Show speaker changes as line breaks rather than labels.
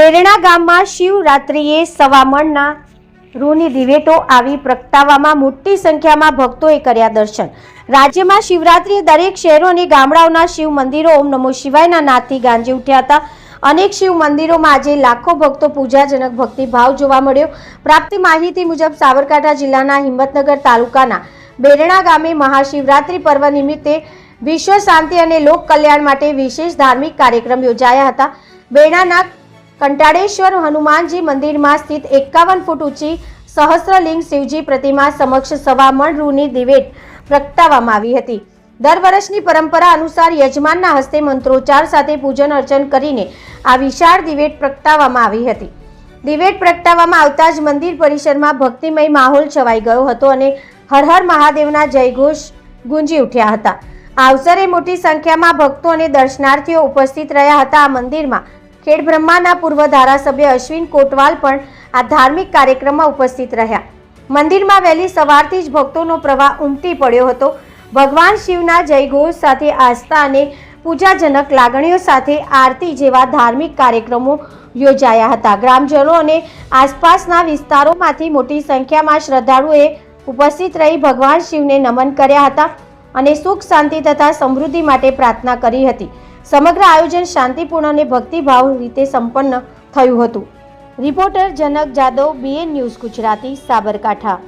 બેરણા ગામમાં શિવરાત્રિએ સવામણના રૂની દિવેટો આવી પ્રગટાવવામાં મોટી સંખ્યામાં ભક્તોએ કર્યા દર્શન. રાજ્યમાં શિવરાત્રિએ દરેક શહેરો અને ગામડાઓના શિવ મંદિરો ઓમ નમો શિવાયના નાદથી ગાંજી ઉઠ્યા હતા. અનેક શિવ મંદિરોમાં આજે લાખો ભક્તો પૂજાજનક ભક્તિભાવ જોવા મળ્યો. પ્રાપ્ત માહિતી મુજબ સાબરકાંઠા જિલ્લાના હિંમતનગર તાલુકાના બેરણા ગામે મહાશિવરાત્રિ પર્વ નિમિત્તે વિશ્વ શાંતિ અને લોક કલ્યાણ માટે વિશેષ ધાર્મિક કાર્યક્રમ યોજાયા હતા. બેરણાના કંટાળેશ્વર હનુમાનજી મંદિરમાં સ્થિત એકાવન ફૂટ ઊંચી સહસ્રલિંગ શિવજી પ્રતિમા સમક્ષ સવા રૂની દિવેટ પ્રગટાવવામાં આવી હતી. દર વર્ષની પરંપરા અનુસાર યજમાનના હસ્તે મંત્રોચ્ચાર સાથે પૂજન અર્ચન કરીને આ વિશાળ દિવેટ પ્રગટાવવામાં આવી હતી. દિવેટ પ્રગટાવવામાં આવતા જ મંદિર પરિસરમાં ભક્તિમય માહોલ છવાઈ ગયો હતો અને હર હર મહાદેવના જયઘોષ ગુંજી ઉઠ્યા હતા. આ અવસરે મોટી સંખ્યામાં ભક્તો અને દર્શનાર્થીઓ ઉપસ્થિત રહ્યા હતા આ મંદિરમાં. ખેડ બ્રહ્માના પૂર્વ ધારાસભ્ય અશ્વિન કોટવાલ પણ આ ધાર્મિક કાર્યક્રમમાં ઉપસ્થિત રહ્યા. મંદિરમાં વહેલી સવારથી જ ભક્તોનો પ્રવાહ ઉમટી પડ્યો હતો. ભગવાન શિવના જયઘોષ સાથે આસ્થા અને પૂજાજનક લાગણીઓ સાથે આરતી જેવા ધાર્મિક કાર્યક્રમો યોજાયા હતા. ગ્રામજનો અને આસપાસના વિસ્તારોમાંથી મોટી સંખ્યામાં શ્રદ્ધાળુઓએ ઉપસ્થિત રહી ભગવાન શિવને નમન કર્યા હતા. અને સુખ, શાંતિ તથા સમૃદ્ધિ માટે પ્રાર્થના કરી હતી. સમગ્ર આયોજન શાંતિપૂર્ણ અને ભક્તિભાવ રીતે સંપન્ન થયું હતું. Reporter Janak Jadav BN news Gujarati, Sabarkantha.